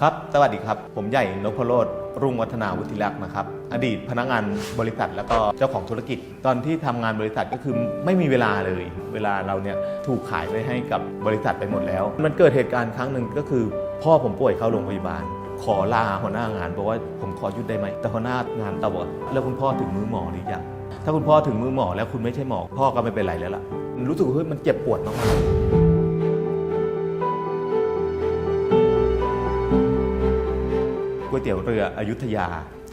ครับ สวัสดีครับ ผมใหญ่นพโรธรุ่งวัฒนาวุฒิรักษ์นะครับ อดีตพนักงานบริษัทแล้วก็เจ้าของธุรกิจ ตอนที่ทำงานบริษัทก็คือไม่มีเวลาเลย เวลาเราเนี่ยถูกขายไปให้กับบริษัทไปหมดแล้ว มันเกิดเหตุการณ์ครั้งหนึ่งก็คือ พ่อผมป่วยเข้าโรงพยาบาล ขอลาหัวหน้างานบอกว่าผมขอหยุดได้ไหม แต่หัวหน้างานตอบว่าแล้วคุณพ่อถึงมือหมอหรือยัง ถ้าคุณพ่อถึงมือหมอแล้วคุณไม่ใช่หมอ พ่อก็ไม่เป็นไรแล้วล่ะ รู้สึกว่าเฮ้ยมันเจ็บปวดมากๆ วยเตี๋ยวเรืออยุธยา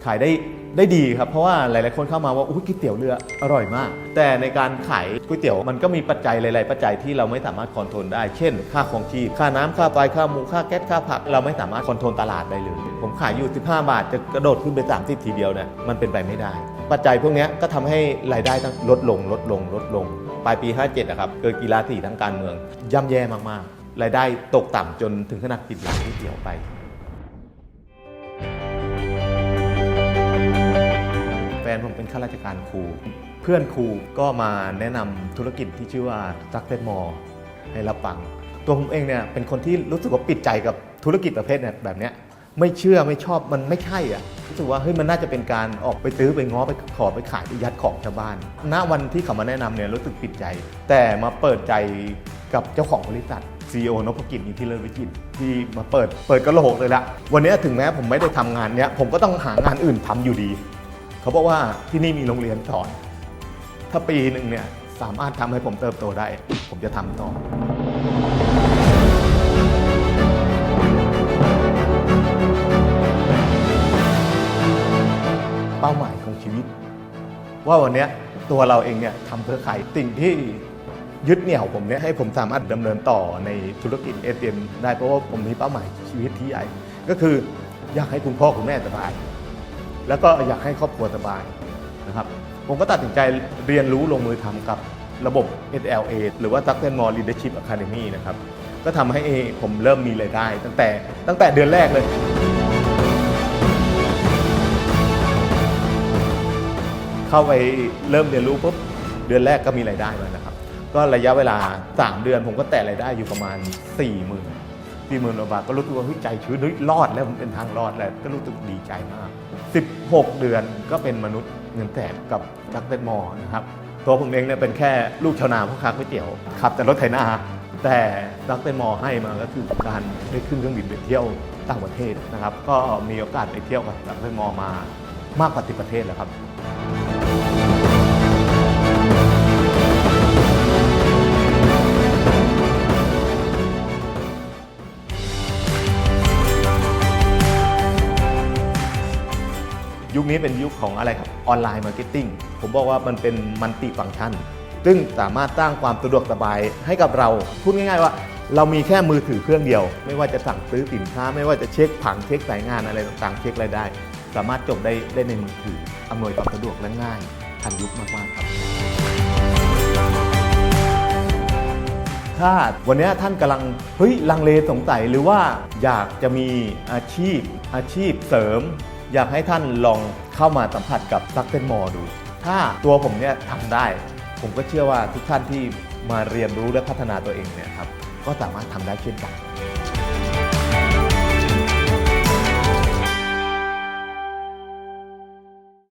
ขายได้ได้ดีครับ เพราะว่าหลายๆคนเข้ามาว่าอุ้ยก๋วยเตี๋ยวเรืออร่อยมาก แต่ในการขายก๋วยเตี๋ยวมันก็มีปัจจัยหลาย ๆ ปัจจัยที่เราไม่สามารถคอนโทรลได้ เช่น ค่าของชีพค่าน้ำค่าไฟค่าหมูค่าแก๊สค่าผัก เราไม่สามารถคอนโทรลตลาดได้เลย ผมขายอยู่ 15 บาทจะกระโดดขึ้นไป 30 ทีเดียวเนี่ยมันเป็นไปไม่ได้ ปัจจัยพวกนี้ก็ทำให้รายได้ต้องลดลง ลดลง ลดลง ปลายปี 57นะครับเกิดกีฬาสีทั้งการเมืองย่ำแย่มากๆรายได้ตกต่ำจนถึงขนาดปิดร้านก๋วยเตี๋ยวไป ข้าราชการครู เพื่อนครูก็มาแนะนำธุรกิจที่ชื่อว่าซักเซตมอลให้รับฟัง ตัวผมเองเนี่ยเป็นคนที่รู้สึกว่าปิดใจกับธุรกิจประเภทเนี่ยแบบเนี้ยไม่เชื่อไม่ชอบมันไม่ใช่อะรู้สึกว่าเฮ้ยมันน่าจะเป็นการออกไปตื้อไปง้อไปขอไปขายไปยัดของชาวบ้าน ณวันที่เขามาแนะนำเนี่ยรู้สึกปิดใจ แต่มาเปิดใจกับเจ้าของบริษัท CEO นพกิจนิติเลิศวิจิตรที่มาเปิดเปิดกระโหลกเลยละวันนี้ถึงแม้ผมไม่ได้ทำงานเนี้ยผมก็ต้องหางานอื่นทำอยู่ดี เขาบอกว่าที่นี่มีโรงเรียนสอน ถ้าปีหนึ่งเนี่ยสามารถทำให้ผมเติบโตได้ ผมจะทำต่อเป้าหมายของชีวิต ว่าวันนี้ตัวเราเองเนี่ยทำเพื่อใครสิ่งที่ยึดเหนี่ยวผมเนี่ยให้ผมสามารถดำเนินต่อในธุรกิจเอเมได้เพราะว่าผมมีเป้าหมายชีวิตที่ใหญ่ ก็คืออยากให้คุณพ่อคุณแม่สบาย แล้วก็อยากให้ครอบครัวสบายนะครับผมก็ตัดสินใจเรียนรู้ลงมือทำกับระบบ SLA หรือว่า Success More Leadership Academy นะครับ ก็ทำให้ผมเริ่มมีรายได้ ตั้งแต่ตั้งแต่เดือนแรกเลย เข้าไปเริ่มเรียนรู้ปุ๊บเดือนแรกก็มีรายได้แล้วนะครับ ก็ระยะเวลา 3 เดือนผมก็แตะรายได้อยู่ประมาณ4 0 0 0 0 4 0 0 0 0บาทก็รู้สึกว่าเฮ้ยใจชื้นเฮ้ยรอดแล้วมันเป็นทางรอดแล้วก็รู้สึกดีใจมาก 16 เดือนก็เป็นมนุษย์เงินแสนกับดักเตนมอนะครับตัวผมเองเนี่ยเป็นแค่ลูกชาวนาพ่อค้าก๋วยเตี๋ยวขับแต่รถไถนาแต่ดักเตนมอให้มาก็คือการได้ขึ้นเครื่องบินไปเที่ยวต่างประเทศนะครับ ก็มีโอกาสไปเที่ยวกับดักเตนมอมามากกว่า10ประเทศแล้วครับ ยุคนี้เป็นยุคของอะไรครับออนไลน์มาร์เก็ตติ้งผมบอกว่ามันเป็นมันติฟัง c t ชัน ซึ่งสามารถสร้างความสะดวกสบายให้กับเรา พูดง่ายๆว่าเรามีแค่มือถือเครื่องเดียว ไม่ว่าจะสั่งซื้อสินค้า ไม่ว่าจะเช็คผังเช็คสายงานอะไรต่างๆ เช็ครายได้ สามารถจบได้ได้ในมือถืออำนวยความสะดวกและง่ายทันยุคมากๆครับถ้าวันนี้ท่านกำลังเฮ้ยลังเลสงสัยหรือว่าอยากจะมีอาชีพอาชีพเสริม อยากให้ท่านลองเข้ามาสัมผัสกับซักเซนมอดู ถ้าตัวผมเนี่ยทำได้ ผมก็เชื่อว่าทุกท่านที่มาเรียนรู้และพัฒนาตัวเองเนี่ยครับก็สามารถทำได้เช่นกัน